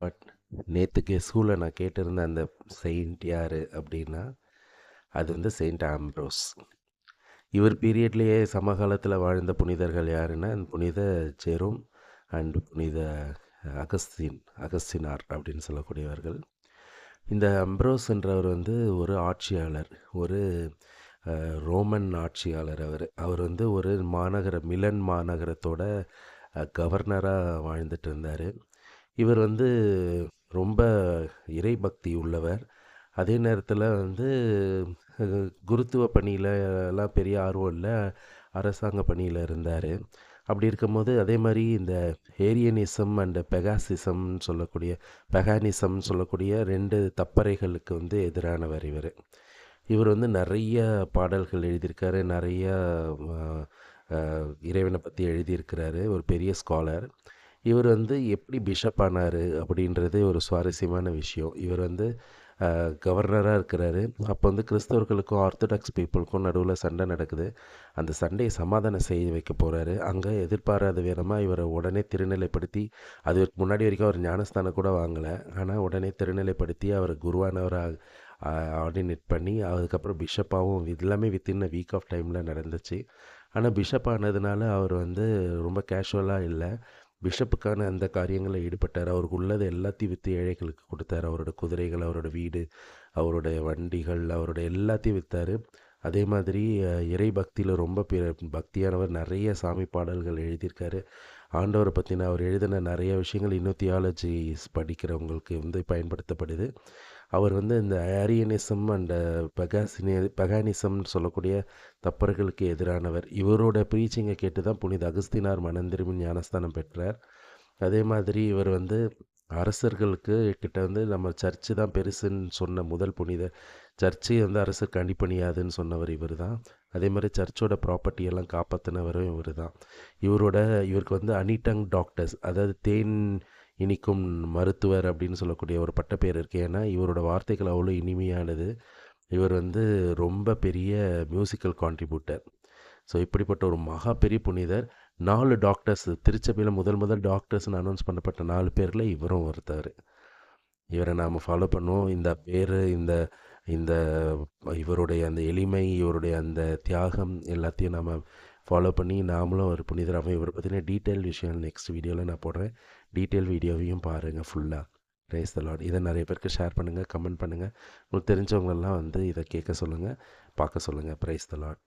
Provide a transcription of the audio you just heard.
But நேற்று ஸ்கூலில் நான் கேட்டிருந்த அந்த செயின்ட் யார் அப்படின்னா அது வந்து செயின்ட் ஆம்ப்ரோஸ் இவர் பீரியட்லேயே சமகாலத்தில் வாழ்ந்த புனிதர்கள் யாருன்னா அந்த புனித ஜெரோம் அண்ட் புனித அகஸ்தின் அகஸ்தினார் அப்படின்னு சொல்லக்கூடியவர்கள். இந்த அம்ப்ரோஸ் என்றவர் வந்து ஒரு ஆட்சியாளர் ஒரு ரோமன் ஆட்சியாளர் அவர். அவர் வந்து ஒரு மாநகர மிலன் மாநகரத்தோட கவர்னராக வாழ்ந்துட்டு இருந்தார். இவர் வந்து ரொம்ப இறைபக்தி உள்ளவர். அதே நேரத்தில் வந்து குருத்துவ பணியில எல்லாம் பெரிய ஆர்வம் இல்லை. அரசாங்க பணியில் இருந்தார். அப்படி இருக்கும்போது அதே மாதிரி இந்த ஏரியனிசம் அண்ட் பெகாசிசம்னு சொல்லக்கூடிய பெகானிசம்னு சொல்லக்கூடிய ரெண்டு தப்பறைகளுக்கு வந்து எதிரானவர் இவர். இவர் வந்து நிறைய பாடல்கள் எழுதியிருக்காரு. நிறைய இறைவனை பற்றி எழுதியிருக்கிறாரு. ஒரு பெரிய ஸ்காலர் இவர் வந்து எப்படி பிஷப் ஆனார் அப்படின்றது ஒரு சுவாரஸ்யமான விஷயம். இவர் வந்து கவர்னராக இருக்கிறாரு. அப்போ வந்து கிறிஸ்தவர்களுக்கும் ஆர்த்தடாக்ஸ் பீப்புளுக்கும் நடுவில் சண்டை நடக்குது. அந்த சண்டையை சமாதானம் செய்ய வைக்க போகிறாரு அங்கே எதிர்பாராத விதமாக இவரை உடனே திருநிலைப்படுத்தி அதுக்கு முன்னாடி வரைக்கும் அவர் ஞானஸ்தானம் கூட வாங்கலை. ஆனால் உடனே திருநிலைப்படுத்தி அவரை குருவானவராக ஆர்டினேட் பண்ணி அதுக்கப்புறம் பிஷப்பாகவும் எல்லாமே வித்தின் அ வீக் ஆஃப் டைமில் நடந்துச்சு. ஆனால் பிஷப் ஆனதுனால அவர் வந்து ரொம்ப கேஷுவலாக இல்லை. பிஷப்புக்கான அந்த காரியங்களில் ஈடுபட்டார். அவருக்கு உள்ளது எல்லாத்தையும் விற்று ஏழைகளுக்கு கொடுத்தாரு. அவரோட குதிரைகள் அவரோட வீடு அவருடைய வண்டிகள் அவரோட எல்லாத்தையும் விற்றாரு அதே மாதிரி இறை பக்தியில் ரொம்ப பக்தியானவர் நிறைய சாமி பாடல்கள் எழுதியிருக்காரு. ஆண்டவரை பற்றின அவர் எழுதின நிறைய விஷயங்கள் இன்னும் தியாலஜிஸ் படிக்கிறவங்களுக்கு வந்து பயன்படுத்தப்படுது. அவர் வந்து இந்த ஆரியனிசம் அண்ட் பெகாசினி பெகானிசம்னு சொல்லக்கூடிய தப்பர்களுக்கு எதிரானவர். இவரோட ப்ரீச்சிங்கை கேட்டு தான் புனித அகஸ்தினார் மனம் திரும்பி ஞானஸ்தானம் பெற்றார். அதே மாதிரி இவர் வந்து அரசர்களுக்கு கிட்ட வந்து நம்ம சர்ச்சு தான் பெருசுன்னு சொன்ன முதல் புனித சர்ச்சை வந்து அரசருக்கு அடிப்பணியாதுன்னு சொன்னவர் இவர் தான் அதே மாதிரி சர்ச்சோட ப்ராப்பர்ட்டி எல்லாம் காப்பாற்றினவரும் இவர் தான் இவரோட இவருக்கு வந்து அனிடங் டாக்டர்ஸ் அதாவது தேன் இனிக்கும் மருத்துவர் அப்படின்னு சொல்லக்கூடிய ஒரு பட்டப்பேர் இருக்குது ஏன்னா இவரோட வார்த்தைகள் அவ்வளோ இனிமையானது. இவர் வந்து ரொம்ப பெரிய மியூசிக்கல் கான்ட்ரிபியூட்டர் ஸோ இப்படிப்பட்ட ஒரு மகா பெரிய புனிதர். நாலு டாக்டர்ஸ் திருச்சபையில் முதல் முதல் டாக்டர்ஸ்னு அனௌன்ஸ் பண்ணப்பட்ட நாலு பேரில் இவரும் ஒருத்தர். இவரை நாம் ஃபாலோ பண்ணுவோம். இந்த பேர் இந்த இந்த இவருடைய அந்த எளிமை இவருடைய அந்த தியாகம் எல்லாத்தையும் நாம் ஃபாலோ பண்ணி நாமளும் ஒரு புனிதராகவும் இவரை பற்றின டீட்டெயில் விஷயம் நெக்ஸ்ட் வீடியோவில் நான் போடுறேன். டீட்டெயில் வீடியோவையும் பாருங்கள் ஃபுல்லாக ரேஸ் த லாட் இதை நிறைய பேருக்கு ஷேர் பண்ணுங்கள் கமெண்ட் பண்ணுங்கள் உங்களுக்கு தெரிஞ்சவங்களெல்லாம் வந்து இதை கேட்க சொல்லுங்கள் பார்க்க சொல்லுங்கள் ப்ரைஸ் த லாட்